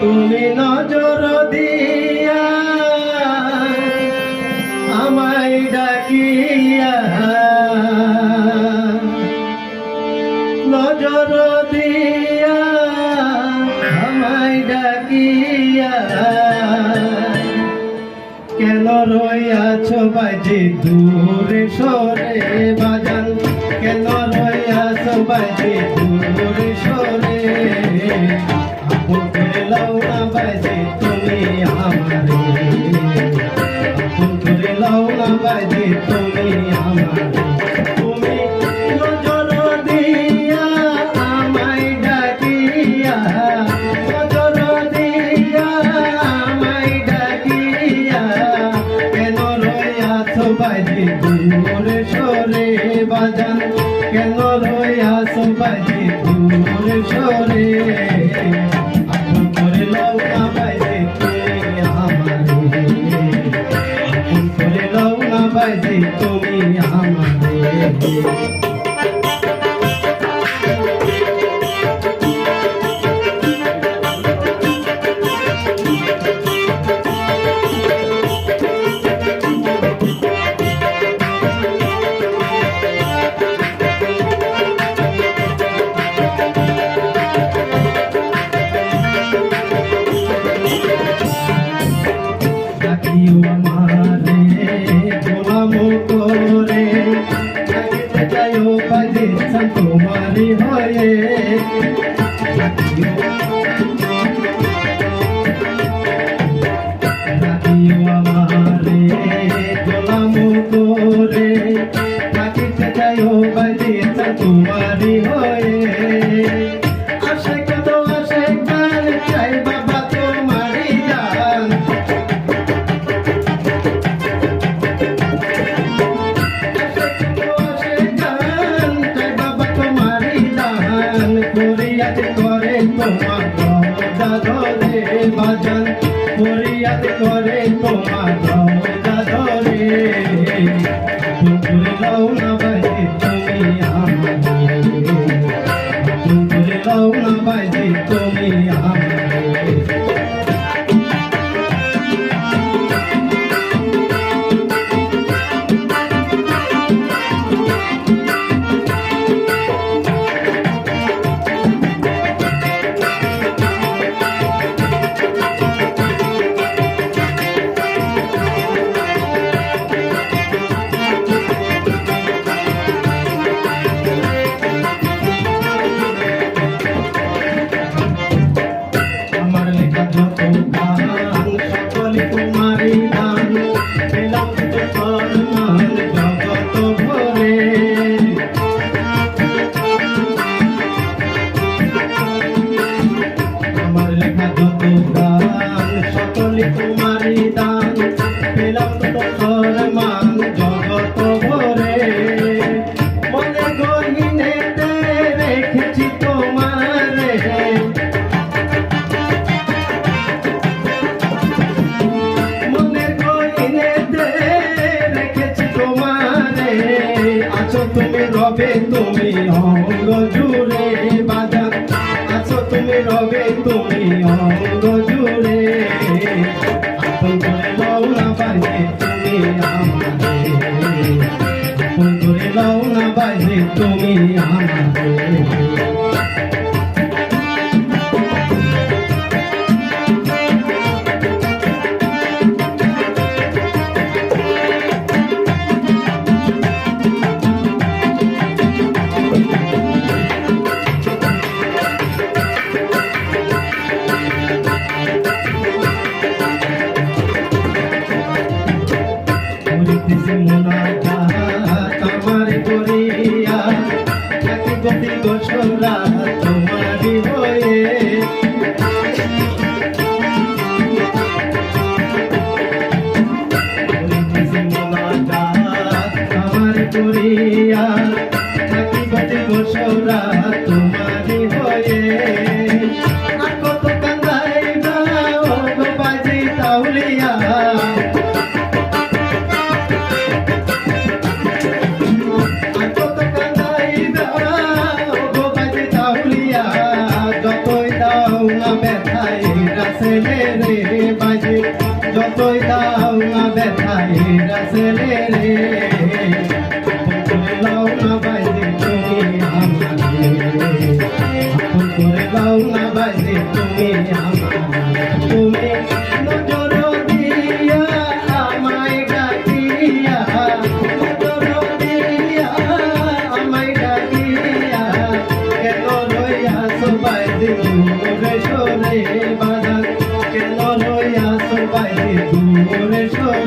তুমি নজর দিয়া আমায় ডাকিয়া নজর দিয়া আমায় ডাকিয়া কেন রইয়াছ বাজে দূরে সরে বাজান? কেন রইয়াছ বাজে বাজে দূরে সরে আপন করে লও না তুমি আমারে আপন করে তোমারি হয়ে ডাকিও আমারে গোলাম করে ডাকিতে যাইও বাজে তোমারি হয়ে ধরে বাজান ফরিয়াদ করে তোমার ধরে যত সকলে তোমারই দান। পেলাম তো সম্মান জগত ভরে। মনে গহিনেতে রেখেছি তোমারে মনের গহিনেতে রেখেছি তোমারে আছো তুমি রবে, তুমি অঙ্গ রবে তুমি অঙ্গ জুড়ে। আপন করে লও না বাজে তুমি আমাদের। আপন করে লও না বাজে তুমি আমারে মনা যতই দাও না ব্যথা এ রাসেলে রে। লাও না বাজে তুমি আমারে লাও না বাজে তুমি আমারে তুমি নজর দিয়া আমায় ডাকিয়া নজর দিয়া আমায় ডাকিয়া